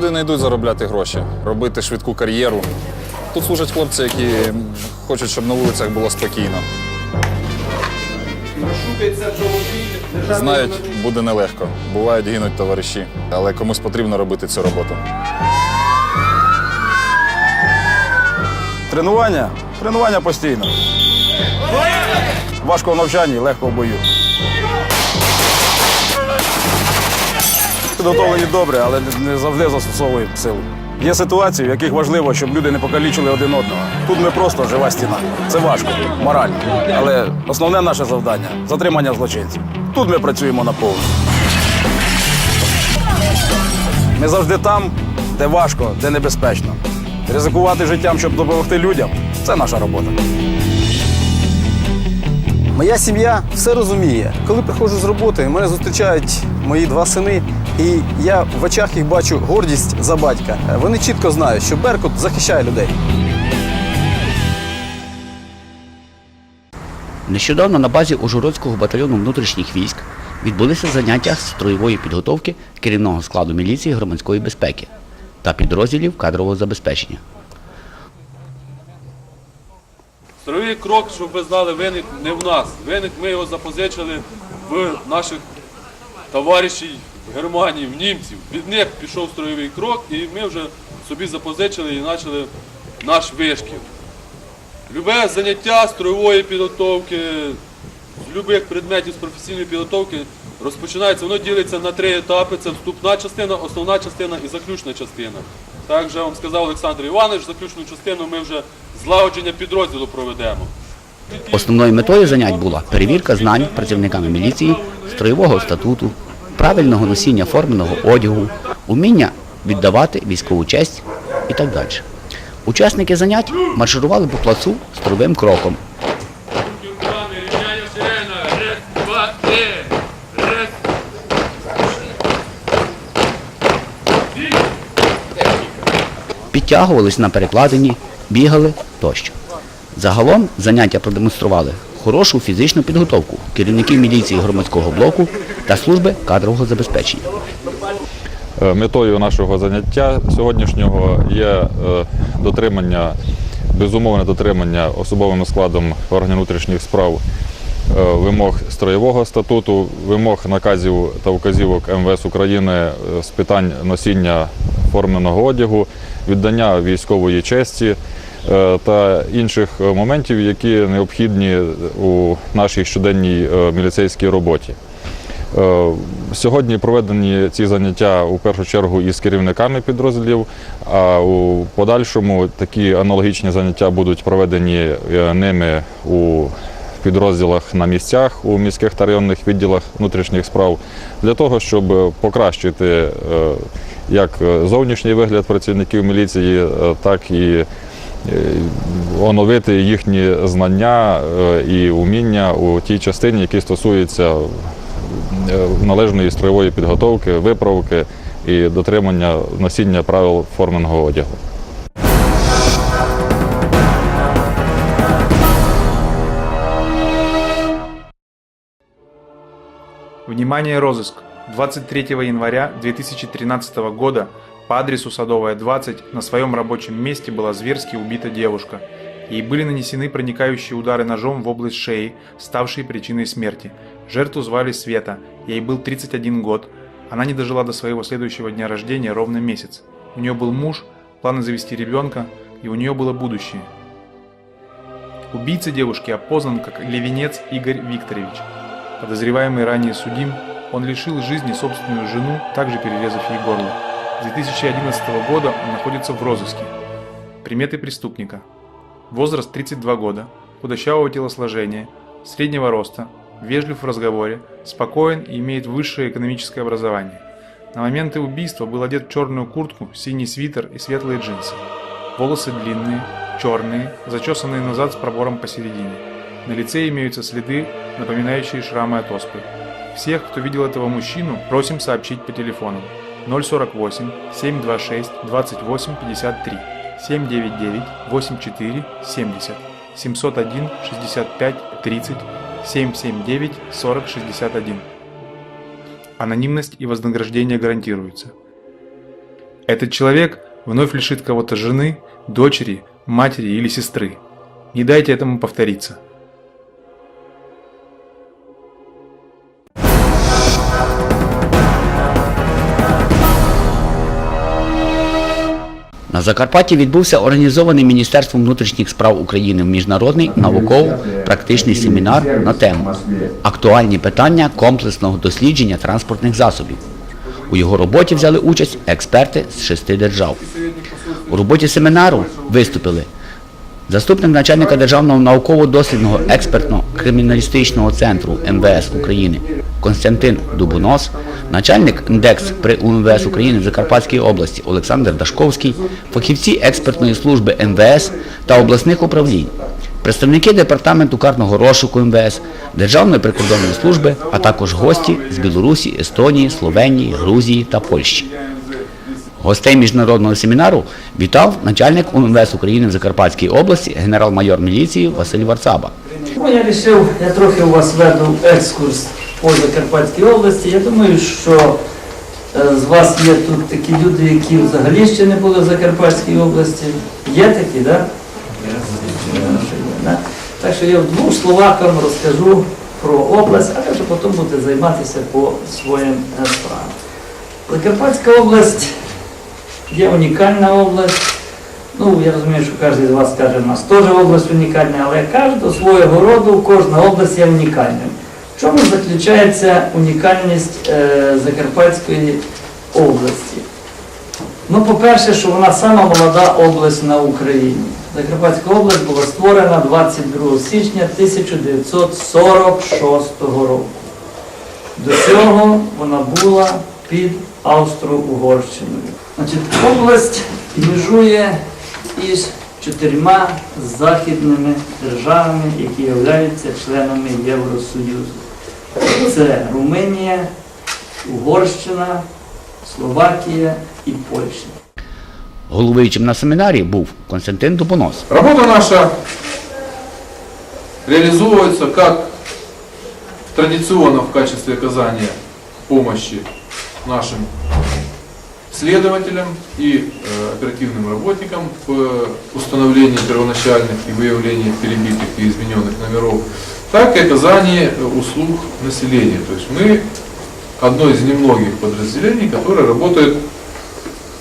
сюди не йдуть заробляти гроші, робити швидку кар'єру. Тут служать хлопці, які хочуть, щоб на вулицях було спокійно. Знають, буде нелегко. Бувають, гинуть товариші, але комусь потрібно робити цю роботу. Тренування? Тренування постійно. Важко в навчанні, легко в бою. Підготовлені добре, але не завжди застосовуємо силу. Є ситуації, в яких важливо, щоб люди не покалічили один одного. Тут ми просто жива стіна. Це важко, морально. Але основне наше завдання затримання злочинців. Тут ми працюємо на повну. Ми завжди там, де важко, де небезпечно. Ризикувати життям, щоб допомогти людям це наша робота. Моя сім'я все розуміє. Коли приходжу з роботи, мене зустрічають мої два сини, і я в очах їх бачу гордість за батька. Вони чітко знають, що Беркут захищає людей. Нещодавно на базі Ужгородського батальйону внутрішніх військ відбулися заняття з строєвої підготовки керівного складу міліції громадської безпеки та підрозділів кадрового забезпечення. Строєвий крок, щоб ви знали, виник не в нас. Виник ми його запозичили в наших товаришів Германії, в німців. Від них пішов строєвий крок, і ми вже собі запозичили і почали наш вишкіл. Любе заняття строєвої підготовки, з любих предметів з професійної підготовки розпочинається, воно ділиться на три етапи. Це вступна частина, основна частина і заключна частина. Так вже вам сказав Олександр Іванович, заключну частину ми вже злагодження підрозділу проведемо. Основною метою занять була перевірка знань працівниками міліції, строєвого статуту, правильного носіння форменого одягу, уміння віддавати військову честь і так далі. Учасники занять марширували по плацу строєвим кроком. підтягувались на перекладині, бігали тощо. Загалом заняття продемонстрували хорошу фізичну підготовку керівників міліції громадського блоку та служби кадрового забезпечення. Е, Метою нашого заняття сьогоднішнього є е, дотримання, безумовне дотримання особовим складом органів внутрішніх справ е, вимог строєвого статуту, вимог наказів та вказівок МВС України з питань носіння форменого одягу, віддання військової честі та інших е, моментів, які необхідні у нашій щоденній е, міліцейській роботі. Е, Сьогодні проведені ці заняття у першу чергу із керівниками підрозділів, а у подальшому такі аналогічні заняття будуть проведені е, ними у підрозділах на місцях, у міських та районних відділах внутрішніх справ для того, щоб покращити е, як зовнішній вигляд працівників міліції, е, так і е, оновити їхні знання е, і уміння у тій частині, які стосуються е, належної строєвої підготовки, виправки і дотримання носіння правил форменого одягу. Внимание, розыск! 23 января 2013 года по адресу Садовая 20 на своем рабочем месте была зверски убита девушка. Ей были нанесены проникающие удары ножом в область шеи, ставшие причиной смерти. Жертву звали Света, ей был 31 год. Она не дожила до своего следующего дня рождения ровно месяц. У нее был муж, планы завести ребенка, и у нее было будущее. Убийца девушки опознан как Левенец Игорь Викторович. Подозреваемый ранее судим, он лишил жизни собственную жену, также перерезав ей горло. С 2011 года он находится в розыске. Приметы преступника. Возраст 32 года, худощавого телосложения, среднего роста, вежлив в разговоре, спокоен и имеет высшее экономическое образование. На моменты убийства был одет в черную куртку, синий свитер и светлые джинсы. Волосы длинные, черные, зачесанные назад с пробором посередине. На лице имеются следы, напоминающие шрамы от оспы. Всех, кто видел этого мужчину, просим сообщить по телефону 048 726 28 53 799 84 70 701 65 30 779 40 61. Анонимность и вознаграждение гарантируются. Этот человек вновь лишит кого-то жены, дочери, матери или сестры. Не дайте этому повториться. На Закарпатті відбувся організований Міністерством внутрішніх справ України міжнародний науково-практичний семінар на тему Актуальні питання комплексного дослідження транспортних засобів. У його роботі взяли участь експерти з шести держав. У роботі семінару виступили заступник начальника Державного науково-дослідного експертно-криміналістичного центру МВС України Константин Дубунос, начальник індекс при УМВС України в Закарпатській області Олександр Дашковський, фахівці експертної служби МВС та обласних управлінь, представники департаменту карного розшуку МВС, Державної прикордонної служби, а також гості з Білорусі, Естонії, Словенії, Грузії та Польщі. Гостей міжнародного семінару вітав начальник УМВС України в Закарпатській області, генерал-майор міліції Василь Варцаба. Я вирішив, я трохи у вас веду екскурс по Закарпатській області. Я думаю, що е, з вас є тут такі люди, які взагалі ще не були в Закарпатській області. Є такі, так? Да? Так що я в двох словах вам розкажу про область, а вже потім будете займатися по своїм е, справам. Закарпатська область є унікальна область. Ну, я розумію, що кожен з вас каже, у нас теж область унікальна, але кожна свого роду, кожна область є унікальною. В чому заключається унікальність е, Закарпатської області? Ну, по-перше, що вона сама молода область на Україні. Закарпатська область була створена 22 січня 1946 року. До цього вона була під Австро-Угорщиною. Значить, область межує із чотирма західними державами, які являються членами Євросоюзу. Це Румунія, Угорщина, Словакія і Польща. Головуючим на семінарі був Константин Дубонос. Работа наша реализовывается как традиционно в качестве оказания помощи нашим следователям и э, оперативным работникам в установлении первоначальных и выявлении перебитых и измененных номеров, так и оказание э, услуг населению. То есть мы одно из немногих подразделений, которое работает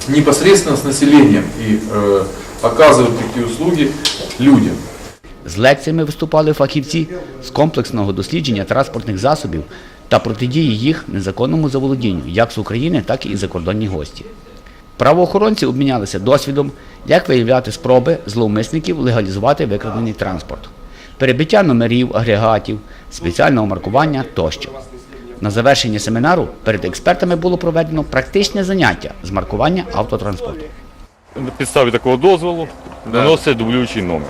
непосредственно с населением и э, оказывает такие услуги людям. З лекціями виступали фахівці з комплексного дослідження транспортних засобів та протидії їх незаконному заволодінню як з України, так і закордонні гості. Правоохоронці обмінялися досвідом, як виявляти спроби зловмисників легалізувати викрадений транспорт, перебиття номерів, агрегатів, спеціального маркування тощо. На завершення семінару перед експертами було проведено практичне заняття з маркування автотранспорту. На підставі такого дозволу наноситься дублюючий номер.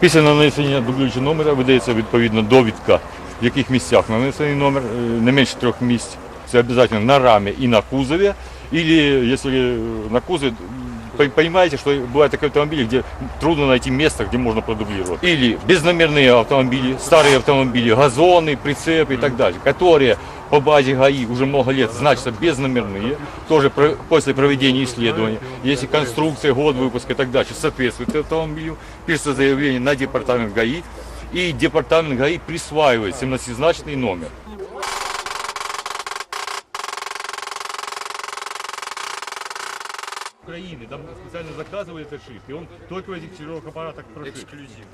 Після нанесення дублюючого номера видається відповідна довідка, в яких місцях нанесений номер, е, не менше трьох місць. Це обов'язково на рамі і на кузові. Или если на кузове, м, понимаете, что бывают такие автомобили, где трудно найти место, где можно продублировать. Или безномерные автомобили, старые автомобили, газоны, прицепы и так далее, которые по базе ГАИ уже много лет значатся безномерные, тоже про- после проведения исследования. Если конструкция, год выпуска и так далее соответствует автомобилю, пишется заявление на департамент ГАИ, и департамент ГАИ присваивает 17-значный номер. Украины, там специально заказывали этот шрифт, и он только в этих четырех аппаратах прошит. Эксклюзив.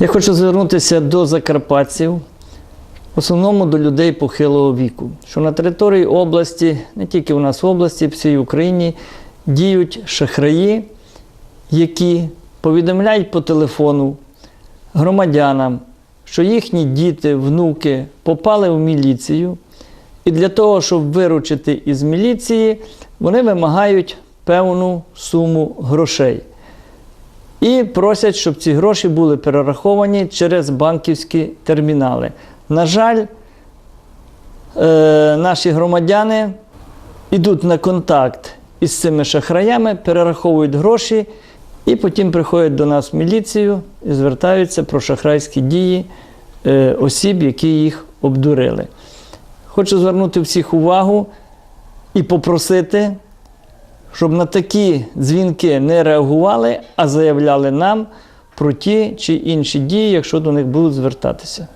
Я хочу звернутися до закарпатців, в основному до людей похилого віку, що на території області, не тільки у нас в області, в всій Україні, діють шахраї, які повідомляють по телефону громадянам, що їхні діти, внуки попали в міліцію, і для того, щоб виручити із міліції, вони вимагають певну суму грошей і просять, щоб ці гроші були перераховані через банківські термінали. На жаль, е, наші громадяни йдуть на контакт із цими шахраями, перераховують гроші і потім приходять до нас в міліцію і звертаються про шахрайські дії е, осіб, які їх обдурили. Хочу звернути всіх увагу і попросити, щоб на такі дзвінки не реагували, а заявляли нам про ті чи інші дії, якщо до них будуть звертатися.